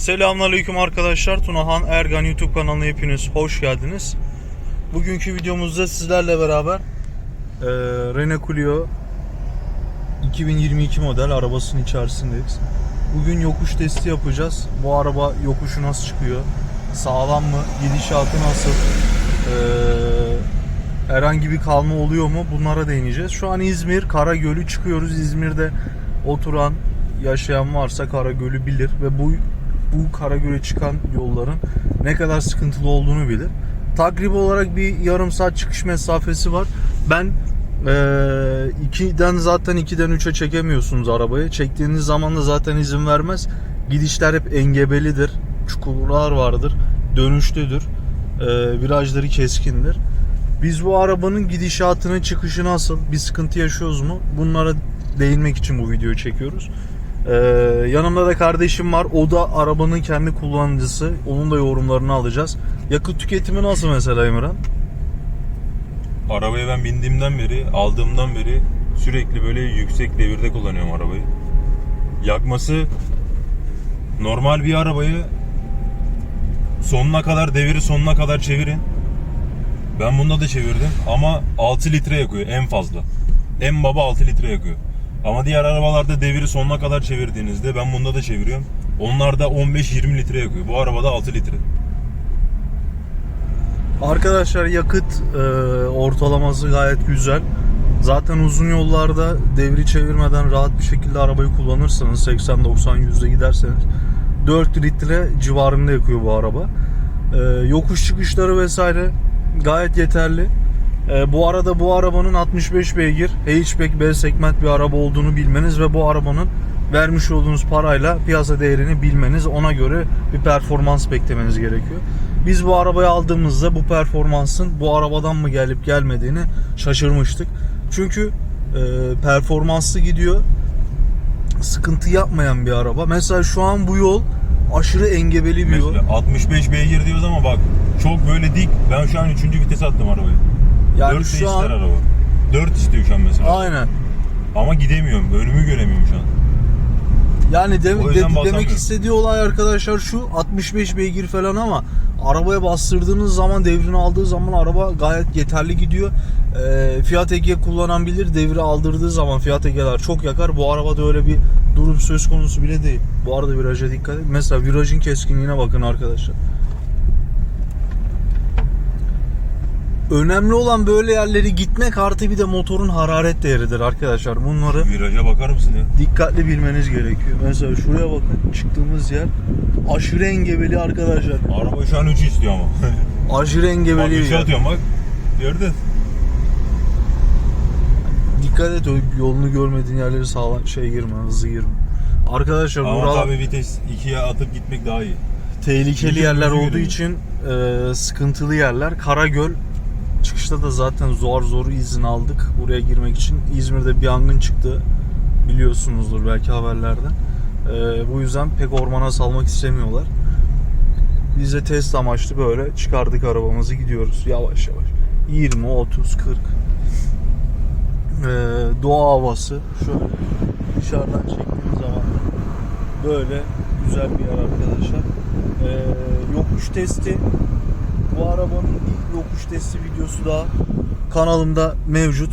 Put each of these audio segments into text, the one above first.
Selamünaleyküm arkadaşlar. Tunahan Ergan YouTube kanalına hepiniz hoş geldiniz. Bugünkü videomuzda sizlerle beraber eee Renault Clio 2022 model arabasının içerisindeyiz. Bugün yokuş testi yapacağız. Bu araba yokuşu nasıl çıkıyor? Sağlam mı? Gidişatı nasıl? Eee, herhangi bir kalma oluyor mu? Bunlara değineceğiz. Şu an İzmir Karagöl'ü çıkıyoruz. İzmir'de oturan, yaşayan varsa Karagöl'ü bilir ve bu bu Karagöl'e çıkan yolların ne kadar sıkıntılı olduğunu bilir. Takribi olarak bir yarım saat çıkış mesafesi var. Ben eee 2'den zaten 2'den 3'e çekemiyorsunuz arabayı. Çektiğiniz zaman da zaten izin vermez. Gidişler hep engebelidir. Çukurlar vardır. Dönüşlüdür. Eee virajları keskindir. Biz bu arabanın gidişatını, çıkışı nasıl, bir sıkıntı yaşıyoruz mu? Bunlara değinmek için bu videoyu çekiyoruz. Ee, yanımda da kardeşim var. O da arabanın kendi kullanıcısı. Onun da yorumlarını alacağız. Yakıt tüketimi nasıl mesela Emirhan? Arabaya ben bindiğimden beri, aldığımdan beri sürekli böyle yüksek devirde kullanıyorum arabayı. Yakması normal bir arabayı sonuna kadar deviri sonuna kadar çevirin. Ben bunda da çevirdim ama 6 litre yakıyor en fazla. En baba 6 litre yakıyor. Ama diğer arabalarda deviri sonuna kadar çevirdiğinizde ben bunda da çeviriyorum. Onlar da 15-20 litre yakıyor. Bu arabada 6 litre. Arkadaşlar yakıt e, ortalaması gayet güzel. Zaten uzun yollarda devri çevirmeden rahat bir şekilde arabayı kullanırsanız 80-90 yüzde giderseniz 4 litre civarında yakıyor bu araba. E, yokuş çıkışları vesaire gayet yeterli. E, bu arada bu arabanın 65 beygir hatchback B segment bir araba olduğunu bilmeniz ve bu arabanın vermiş olduğunuz parayla piyasa değerini bilmeniz ona göre bir performans beklemeniz gerekiyor. Biz bu arabayı aldığımızda bu performansın bu arabadan mı gelip gelmediğini şaşırmıştık. Çünkü e, performanslı gidiyor. Sıkıntı yapmayan bir araba. Mesela şu an bu yol aşırı engebeli bir yol. Mesela 65 beygir diyoruz ama bak çok böyle dik. Ben şu an 3. vites attım arabayı. Yani 4 şu an araba. 4 istiyor şu an mesela. aynen. Ama gidemiyorum. Önümü göremiyorum şu an. Yani de- de- demek istediği olay arkadaşlar şu 65 beygir falan ama arabaya bastırdığınız zaman devrini aldığı zaman araba gayet yeterli gidiyor. Ee, Fiat Ege kullanan bilir devri aldırdığı zaman Fiat Ege'ler çok yakar. Bu arabada öyle bir durum söz konusu bile değil. Bu arada viraja dikkat edin. Mesela virajın keskinliğine bakın arkadaşlar. Önemli olan böyle yerleri gitmek artı bir de motorun hararet değeridir arkadaşlar. Bunları Viraja bakar mısın ya? dikkatli bilmeniz gerekiyor. Mesela şuraya bakın çıktığımız yer aşırı engebeli arkadaşlar. Araba şu an 3 istiyor ama. Aşırı bak engebeli. 3'e yer. atıyorum bak. Gördün. Dikkat et o yolunu görmediğin yerleri sağlam şey girme, hızlı girme. Arkadaşlar Ama buralar tabii vites 2'ye atıp gitmek daha iyi. tehlikeli Gözü- yerler gözü olduğu görüyor. için e, sıkıntılı yerler. Karagöl çıkışta da zaten zor zor izin aldık buraya girmek için. İzmir'de bir yangın çıktı. Biliyorsunuzdur belki haberlerden. E, bu yüzden pek ormana salmak istemiyorlar. Biz de test amaçlı böyle çıkardık arabamızı gidiyoruz yavaş yavaş. 20, 30, 40. Ee, doğa havası şöyle dışarıdan çektiğimiz zaman böyle güzel bir yer arkadaşlar. Ee, yokuş testi bu arabanın ilk yokuş testi videosu da kanalımda mevcut.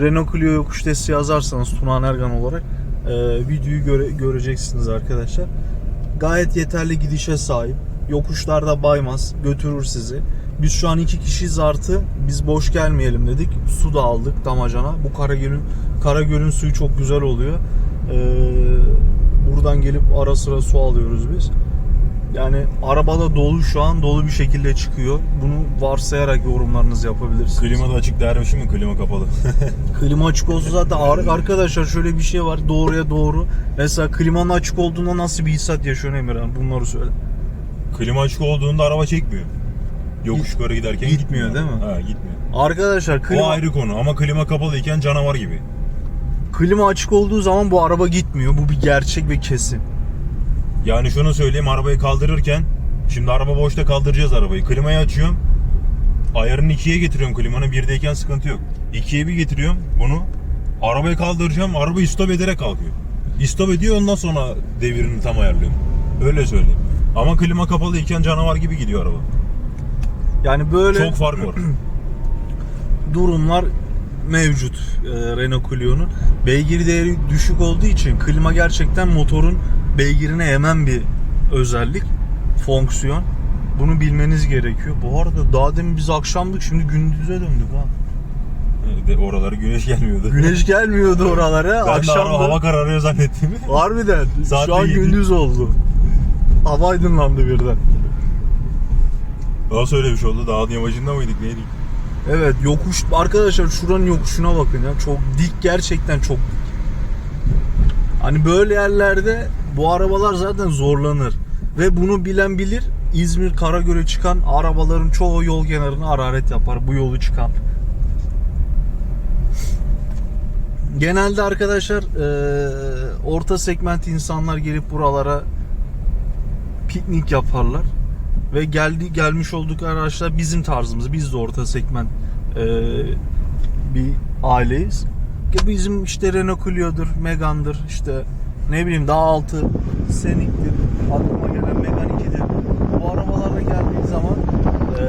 Renault Clio yokuş testi yazarsanız Tunan Ergan olarak e, videoyu göre- göreceksiniz arkadaşlar. Gayet yeterli gidişe sahip. Yokuşlarda baymaz, götürür sizi. Biz şu an iki kişiyiz artı biz boş gelmeyelim dedik. Su da aldık damacana. Bu Karagöl'ün Karagöl'ün suyu çok güzel oluyor. Ee, buradan gelip ara sıra su alıyoruz biz. Yani arabada dolu şu an dolu bir şekilde çıkıyor. Bunu varsayarak yorumlarınızı yapabilirsiniz. Klima da açık dermişim mi? Klima kapalı. Klima açık olsa zaten ar- arkadaşlar şöyle bir şey var doğruya doğru. Mesela klimanın açık olduğunda nasıl bir hissiyat yaşıyorsun Emirhan? Bunları söyle. Klima açık olduğunda araba çekmiyor. Yokuş yukarı giderken Gitmiyor, gitmiyor. değil mi? Ha gitmiyor. Arkadaşlar O klima, ayrı konu ama klima kapalıyken canavar gibi. klima açık olduğu zaman bu araba gitmiyor. Bu bir gerçek ve kesin. Yani şunu söyleyeyim arabayı kaldırırken şimdi araba boşta kaldıracağız arabayı. Klimayı açıyorum. Ayarını ikiye getiriyorum klimanın. Birdeyken sıkıntı yok. İkiye bir getiriyorum bunu. Arabayı kaldıracağım. Araba istop ederek kalkıyor. İstop ediyor ondan sonra devirini tam ayarlıyorum. Öyle söyleyeyim. Ama klima kapalı iken canavar gibi gidiyor araba. Yani böyle Çok fark var. durumlar mevcut e, Renault Clio'nun. Beygir değeri düşük olduğu için klima gerçekten motorun beygirine emen bir özellik, fonksiyon. Bunu bilmeniz gerekiyor. Bu arada daha demin biz akşamdık şimdi gündüze döndük ha. De oralara güneş gelmiyordu. Güneş gelmiyordu oralara. ben de Akşam araba hava kararıyor zannettim. Harbiden. Saat Şu an de yedi. gündüz oldu. Hava aydınlandı birden. Daha öyle bir şey oldu. Dağın yamacında mıydık neydik? Evet yokuş arkadaşlar şuranın yokuşuna bakın ya çok dik gerçekten çok dik. Hani böyle yerlerde bu arabalar zaten zorlanır ve bunu bilen bilir. İzmir Karagöl'e çıkan arabaların çoğu yol kenarına hararet yapar bu yolu çıkan. Genelde arkadaşlar eee, orta segment insanlar gelip buralara piknik yaparlar ve geldi gelmiş olduk araçlar bizim tarzımız. Biz de orta segment e, bir aileyiz. Bizim işte Renault Clio'dur, Megane'dır, işte ne bileyim daha altı Scenic'dir, aklıma gelen Megane 2'dir. Bu arabalarla geldiği zaman e,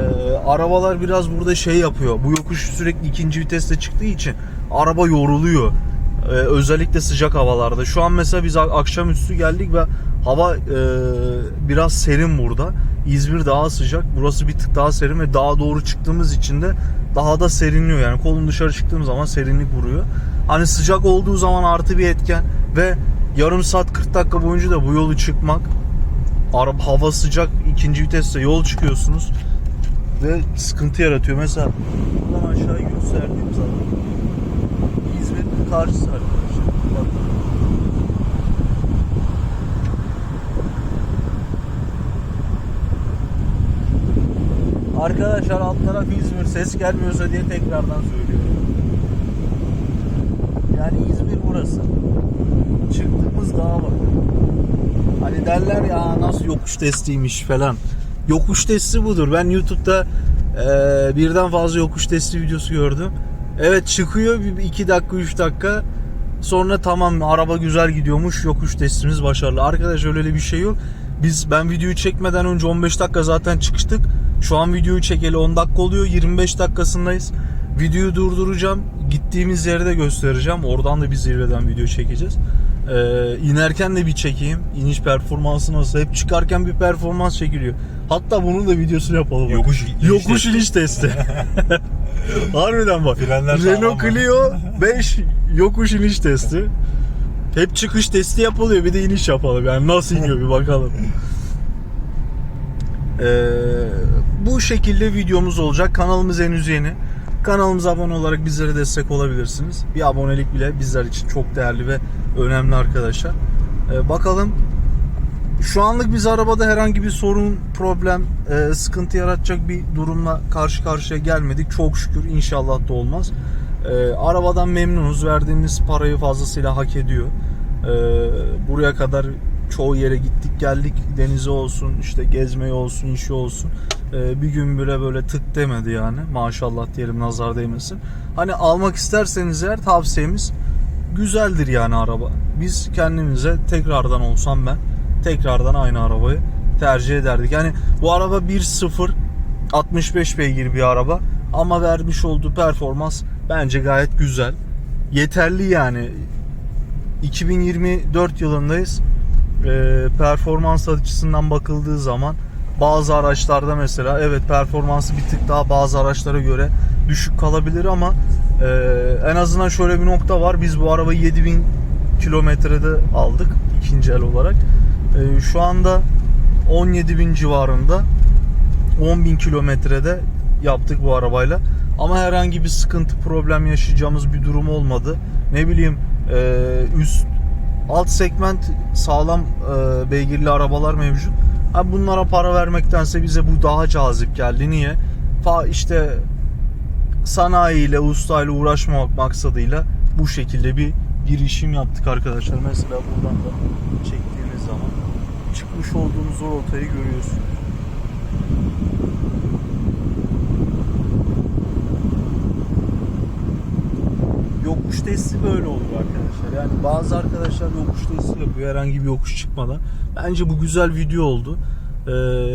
arabalar biraz burada şey yapıyor. Bu yokuş sürekli ikinci viteste çıktığı için araba yoruluyor. E, özellikle sıcak havalarda. Şu an mesela biz akşamüstü geldik ve hava e, biraz serin burada. İzmir daha sıcak. Burası bir tık daha serin ve daha doğru çıktığımız için de daha da serinliyor. Yani kolun dışarı çıktığım zaman serinlik vuruyor. Hani sıcak olduğu zaman artı bir etken ve yarım saat 40 dakika boyunca da bu yolu çıkmak araba hava sıcak ikinci viteste yol çıkıyorsunuz ve sıkıntı yaratıyor. Mesela buradan aşağıya gösterdiğim zaman İzmir'in karşısı arkadaşlar. Bakın. Arkadaşlar alt taraf İzmir ses gelmiyorsa diye tekrardan söylüyorum. Yani İzmir burası. Çıktığımız dağa bakın. Hani derler ya nasıl yokuş testiymiş falan. Yokuş testi budur. Ben YouTube'da eee, birden fazla yokuş testi videosu gördüm. Evet çıkıyor 2 dakika 3 dakika. Sonra tamam araba güzel gidiyormuş yokuş testimiz başarılı. Arkadaş öyle bir şey yok. Biz ben videoyu çekmeden önce 15 dakika zaten çıkıştık. Şu an videoyu çekeli 10 dakika oluyor. 25 dakikasındayız. Videoyu durduracağım. Gittiğimiz yeri de göstereceğim. Oradan da bir zirveden video çekeceğiz. Ee, inerken de bir çekeyim. İniş performansı nasıl? Hep çıkarken bir performans çekiliyor. Hatta bunun da videosunu yapalım. Yokuş iniş Yokuş testi. iniş testi. Harbiden bak. Frenler Renault? Clio 5 yokuş iniş testi. Hep çıkış testi yapılıyor. Bir de iniş yapalım. Yani nasıl iniyor bir bakalım. Ee, bu şekilde videomuz olacak. Kanalımız henüz yeni. Kanalımıza abone olarak bizlere destek olabilirsiniz. Bir abonelik bile bizler için çok değerli ve önemli arkadaşlar. Ee, bakalım şu anlık biz arabada herhangi bir sorun, problem, e, sıkıntı yaratacak bir durumla karşı karşıya gelmedik. Çok şükür inşallah da olmaz. E, arabadan memnunuz. Verdiğimiz parayı fazlasıyla hak ediyor. E, buraya kadar çoğu yere gittik geldik. Denize olsun, işte gezmeye olsun, işi olsun. E, bir gün bile böyle tık demedi yani. Maşallah diyelim nazar değmesin. Hani almak isterseniz eğer tavsiyemiz güzeldir yani araba. Biz kendimize tekrardan olsam ben tekrardan aynı arabayı tercih ederdik. Yani bu araba 1.0 65 beygir bir araba ama vermiş olduğu performans bence gayet güzel. Yeterli yani. 2024 yılındayız. Ee, performans açısından bakıldığı zaman bazı araçlarda mesela evet performansı bir tık daha bazı araçlara göre düşük kalabilir ama e, en azından şöyle bir nokta var. Biz bu arabayı 7000 kilometrede aldık ikinci el olarak. E, şu anda 17.000 civarında 10.000 kilometrede yaptık bu arabayla. Ama herhangi bir sıkıntı problem yaşayacağımız bir durum olmadı. Ne bileyim e, üst alt segment sağlam e, beygirli arabalar mevcut. Ha, bunlara para vermektense bize bu daha cazip geldi. Niye? Fa işte sanayiyle, ustayla uğraşmamak maksadıyla bu şekilde bir girişim yaptık arkadaşlar. Mesela buradan da çektiğimiz zaman çıkmış olduğumuz o rotayı görüyorsunuz. Yokuş testi böyle olur arkadaşlar. Yani bazı arkadaşlar yokuş testi yapıyor herhangi bir yokuş çıkmadan. Bence bu güzel video oldu. Ee,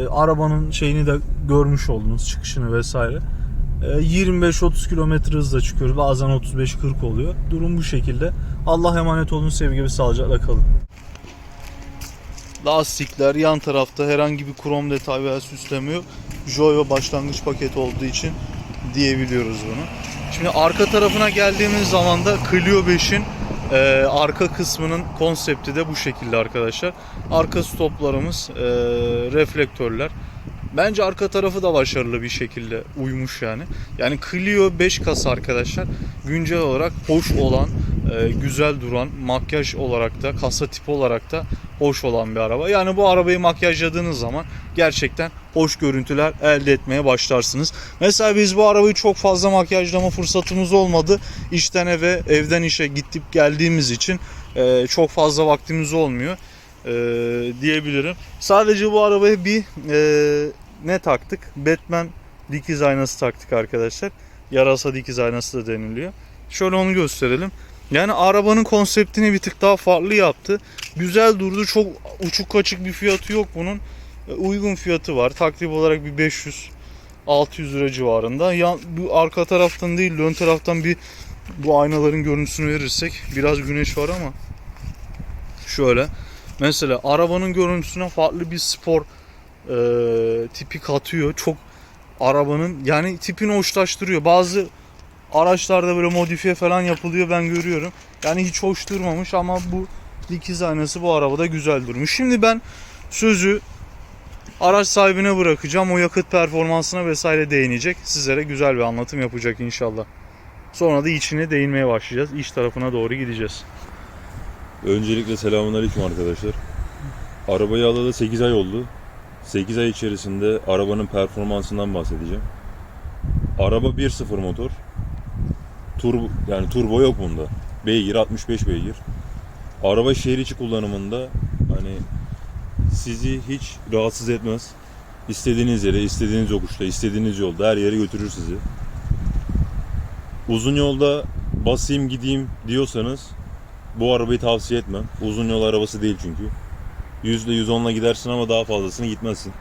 arabanın şeyini de görmüş oldunuz çıkışını vesaire. Ee, 25-30 kilometre hızla çıkıyoruz. Bazen 35-40 oluyor. Durum bu şekilde. Allah emanet olun sevgi ve sağlıcakla kalın. Lastikler yan tarafta herhangi bir krom detay veya süsleme yok. Joyo başlangıç paketi olduğu için diyebiliyoruz bunu. Şimdi arka tarafına geldiğimiz zaman da Clio 5'in e, arka kısmının konsepti de bu şekilde arkadaşlar. Arka stoplarımız, e, reflektörler. Bence arka tarafı da başarılı bir şekilde uymuş yani. Yani Clio 5 kasa arkadaşlar güncel olarak hoş olan, e, güzel duran, makyaj olarak da, kasa tipi olarak da hoş olan bir araba. Yani bu arabayı makyajladığınız zaman gerçekten hoş görüntüler elde etmeye başlarsınız. Mesela biz bu arabayı çok fazla makyajlama fırsatımız olmadı. İşten eve, evden işe gidip geldiğimiz için e, çok fazla vaktimiz olmuyor e, diyebilirim. Sadece bu arabaya bir e, ne taktık? Batman dikiz aynası taktık arkadaşlar. Yarasa dikiz aynası da deniliyor. Şöyle onu gösterelim. Yani arabanın konseptini bir tık daha farklı yaptı. Güzel durdu. Çok uçuk kaçık bir fiyatı yok bunun. E, Uygun fiyatı var. Takrib olarak bir 500 600 lira civarında. Ya bu arka taraftan değil, ön taraftan bir bu aynaların görüntüsünü verirsek biraz güneş var ama şöyle mesela arabanın görüntüsüne farklı bir spor e, tipi katıyor. Çok arabanın yani tipini hoşlaştırıyor. Bazı araçlarda böyle modifiye falan yapılıyor ben görüyorum. Yani hiç hoş durmamış ama bu dikiz aynası bu arabada güzel durmuş. Şimdi ben sözü araç sahibine bırakacağım. O yakıt performansına vesaire değinecek. Sizlere güzel bir anlatım yapacak inşallah. Sonra da içine değinmeye başlayacağız. İç tarafına doğru gideceğiz. Öncelikle selamünaleyküm arkadaşlar. Arabayı alalı 8 ay oldu. 8 ay içerisinde arabanın performansından bahsedeceğim. Araba 1.0 motor. Turbo yani turbo yok bunda. Beygir 65 beygir. Araba şehir içi kullanımında hani sizi hiç rahatsız etmez. İstediğiniz yere, istediğiniz yokuşta, istediğiniz yolda her yere götürür sizi. Uzun yolda basayım gideyim diyorsanız bu arabayı tavsiye etmem. Uzun yol arabası değil çünkü. %110'la gidersin ama daha fazlasını gitmezsin.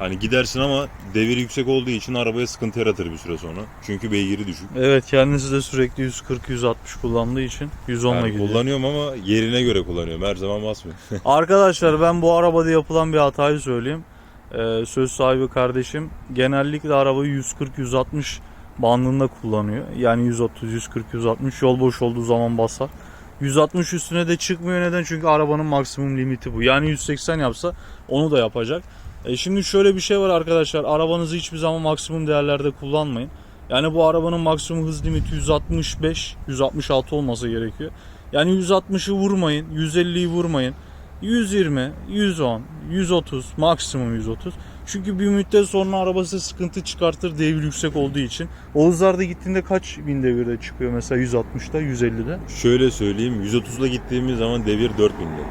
Hani gidersin ama devir yüksek olduğu için arabaya sıkıntı yaratır bir süre sonra. Çünkü beygiri düşük. Evet kendisi de sürekli 140-160 kullandığı için 110'la Yani gidiyor. kullanıyorum ama yerine göre kullanıyorum. Her zaman basmıyorum. Arkadaşlar ben bu arabada yapılan bir hatayı söyleyeyim. Ee, söz sahibi kardeşim genellikle arabayı 140-160 bandında kullanıyor. Yani 130, 140, 160 yol boş olduğu zaman basar. 160 üstüne de çıkmıyor neden? Çünkü arabanın maksimum limiti bu. Yani 180 yapsa onu da yapacak. E şimdi şöyle bir şey var arkadaşlar. Arabanızı hiçbir zaman maksimum değerlerde kullanmayın. Yani bu arabanın maksimum hız limiti 165, 166 olması gerekiyor. Yani 160'ı vurmayın, 150'yi vurmayın. 120, 110, 130, maksimum 130. Çünkü bir müddet sonra arabası sıkıntı çıkartır devir yüksek olduğu için. O hızlarda gittiğinde kaç bin devirde çıkıyor mesela 160'da, 150'de? Şöyle söyleyeyim. 130'la gittiğimiz zaman devir 4000'de.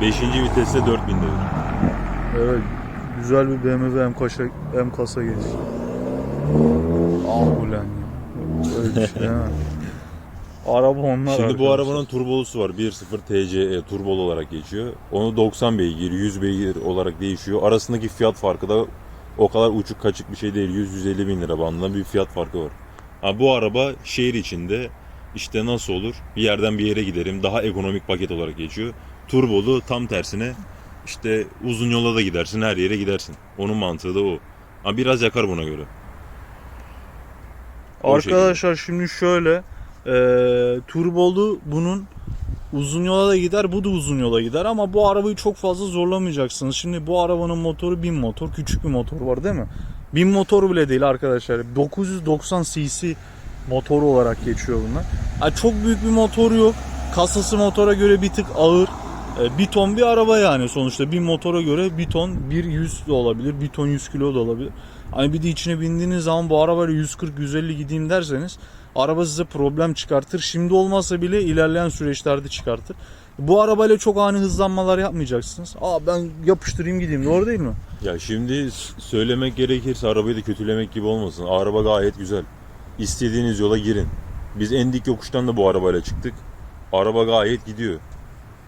5. viteste 4000 devir. Evet. Güzel bir BMW M kasa, M kasa geçti. Ah ulan. Öyle bir şey değil mi? Araba onlar Şimdi bu arabanın turbolusu var. 1.0 TCE turbolu olarak geçiyor. Onu 90 beygir, 100 beygir olarak değişiyor. Arasındaki fiyat farkı da o kadar uçuk kaçık bir şey değil. 100-150 bin lira bandında bir fiyat farkı var. Ha, bu araba şehir içinde işte nasıl olur? Bir yerden bir yere giderim. Daha ekonomik paket olarak geçiyor. Turbolu tam tersine işte uzun yola da gidersin, her yere gidersin. Onun mantığı da o. Ha, biraz yakar buna göre. Arkadaşlar şimdi şöyle e, turbolu bunun uzun yola da gider bu da uzun yola gider ama bu arabayı çok fazla zorlamayacaksınız. Şimdi bu arabanın motoru 1000 motor küçük bir motor var değil mi? 1000 motor bile değil arkadaşlar 990 cc motoru olarak geçiyor bunlar. Ha, çok büyük bir motor yok kasası motora göre bir tık ağır. E, bir ton bir araba yani sonuçta bir motora göre bir ton bir 100 de olabilir bir ton 100 kilo da olabilir. Hani bir de içine bindiğiniz zaman bu arabayla 140-150 gideyim derseniz araba size problem çıkartır. Şimdi olmasa bile ilerleyen süreçlerde çıkartır. Bu arabayla çok ani hızlanmalar yapmayacaksınız. Aa ben yapıştırayım gideyim doğru değil mi? Ya şimdi söylemek gerekirse arabayı da kötülemek gibi olmasın. Araba gayet güzel. İstediğiniz yola girin. Biz en dik yokuştan da bu arabayla çıktık. Araba gayet gidiyor.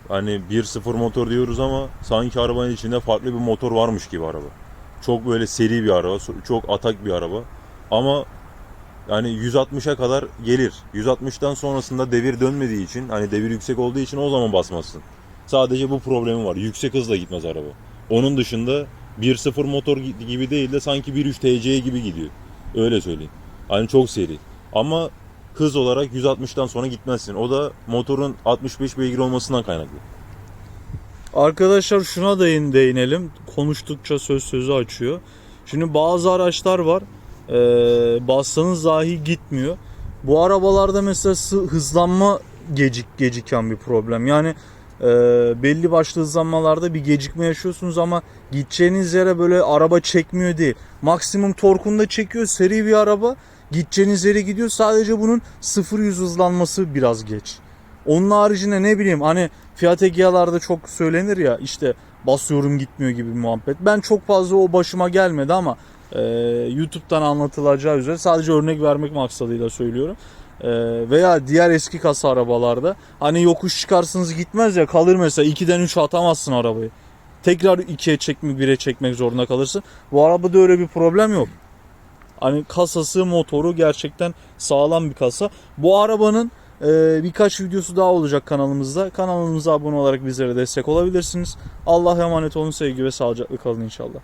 Hani 1.0 motor diyoruz ama sanki arabanın içinde farklı bir motor varmış gibi araba. Çok böyle seri bir araba, çok atak bir araba. Ama yani 160'a kadar gelir. 160'tan sonrasında devir dönmediği için, hani devir yüksek olduğu için o zaman basmazsın. Sadece bu problemi var. Yüksek hızla gitmez araba. Onun dışında 1.0 motor gibi değil de sanki 1.3 TC gibi gidiyor. Öyle söyleyeyim. Hani çok seri. Ama hız olarak 160'tan sonra gitmezsin. O da motorun 65 beygir olmasından kaynaklı. Arkadaşlar şuna da in- değinelim. Konuştukça söz sözü açıyor. Şimdi bazı araçlar var. E, bassanız dahi gitmiyor. Bu arabalarda mesela hızlanma gecik geciken bir problem. Yani e, belli başlı hızlanmalarda bir gecikme yaşıyorsunuz ama gideceğiniz yere böyle araba çekmiyor değil. Maksimum torkunda çekiyor seri bir araba. Gideceğiniz yere gidiyor. Sadece bunun 0-100 hızlanması biraz geç. Onun haricinde ne bileyim hani Fiat Egea'larda çok söylenir ya işte basıyorum gitmiyor gibi muhabbet. Ben çok fazla o başıma gelmedi ama e, YouTube'dan anlatılacağı üzere sadece örnek vermek maksadıyla söylüyorum. E, veya diğer eski kasa arabalarda hani yokuş çıkarsınız gitmez ya kalır mesela 2'den 3'e atamazsın arabayı. Tekrar 2'ye çekmek 1'e çekmek zorunda kalırsın. Bu arabada öyle bir problem yok. Hani kasası motoru gerçekten sağlam bir kasa. Bu arabanın ee, birkaç videosu daha olacak kanalımızda. Kanalımıza abone olarak bizlere destek olabilirsiniz. Allah'a emanet olun sevgi ve sağlıcakla kalın inşallah.